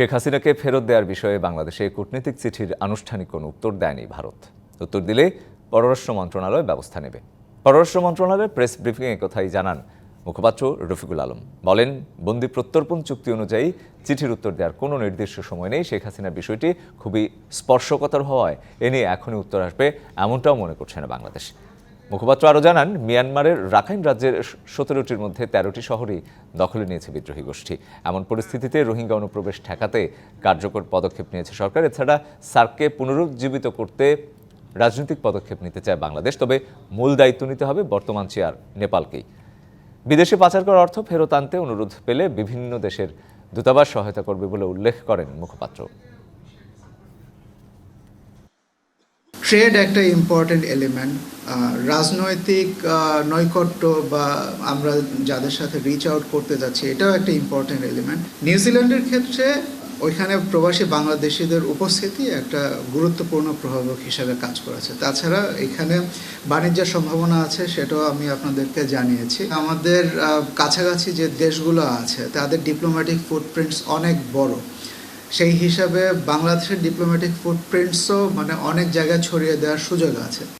শেখ হাসিনাকে ফেরত দেওয়ার বিষয়ে বাংলাদেশে কূটনীতিক চিঠির আনুষ্ঠানিক কোনো উত্তর দেয়নি ভারত। উত্তর দিলে পররাষ্ট্র মন্ত্রণালয় ব্যবস্থা নেবে। পররাষ্ট্র মন্ত্রণালয়ের প্রেস ব্রিফিংয়ে কথাই জানান মুখপাত্র রফিকুল আলম। বলেন, বন্দি প্রত্যর্পণ চুক্তি অনুযায়ী চিঠির উত্তর দেওয়ার কোনো নির্দিষ্ট সময় নেই। শেখ হাসিনার বিষয়টি খুবই স্পর্শকাতর হওয়ায় এ নিয়ে এখনই উত্তর আসবে এমনটাও মনে করছে না বাংলাদেশ। মুখপাত্র আরও জানান, মিয়ানমারের রাখাইন রাজ্যের সতেরোটির মধ্যে তেরোটি শহরই দখলে নিয়েছে বিদ্রোহী গোষ্ঠী। এমন পরিস্থিতিতে রোহিঙ্গা অনুপ্রবেশ ঠেকাতে কার্যকর পদক্ষেপ নিয়েছে সরকার। এছাড়া সার্ককে পুনরুজ্জীবিত করতে রাজনৈতিক পদক্ষেপ নিতে চায় বাংলাদেশ, তবে মূল দায়িত্ব নিতে হবে বর্তমান চেয়ার নেপালকেই। বিদেশে পাচার করা অর্থ ফেরত আনতে অনুরোধ পেলে বিভিন্ন দেশের দূতাবাস সহায়তা করবে বলে উল্লেখ করেন মুখপাত্র। ট্রেড একটা ইম্পর্টেন্ট এলিমেন্ট রাজনৈতিক নৈকট্য বা আমরা যাদের সাথে রিচ আউট করতে যাচ্ছি, এটাও একটা ইম্পর্টেন্ট এলিমেন্ট নিউজিল্যান্ডের ক্ষেত্রে ওইখানে প্রবাসী বাংলাদেশিদের উপস্থিতি একটা গুরুত্বপূর্ণ প্রভাবক হিসাবে কাজ করেছে। তাছাড়া এখানে বাণিজ্যের সম্ভাবনা আছে, সেটাও আমি আপনাদেরকে জানিয়েছি। আমাদের কাছাকাছি যে দেশগুলো আছে, তাদের ডিপ্লোম্যাটিক ফুটপ্রিন্টস অনেক বড়। সেই হিসাবে বাংলাদেশের ডিপ্লোম্যাটিক ফুটপ্রিন্টসও মানে অনেক জায়গায় ছড়িয়ে দেওয়ার সুযোগ আছে।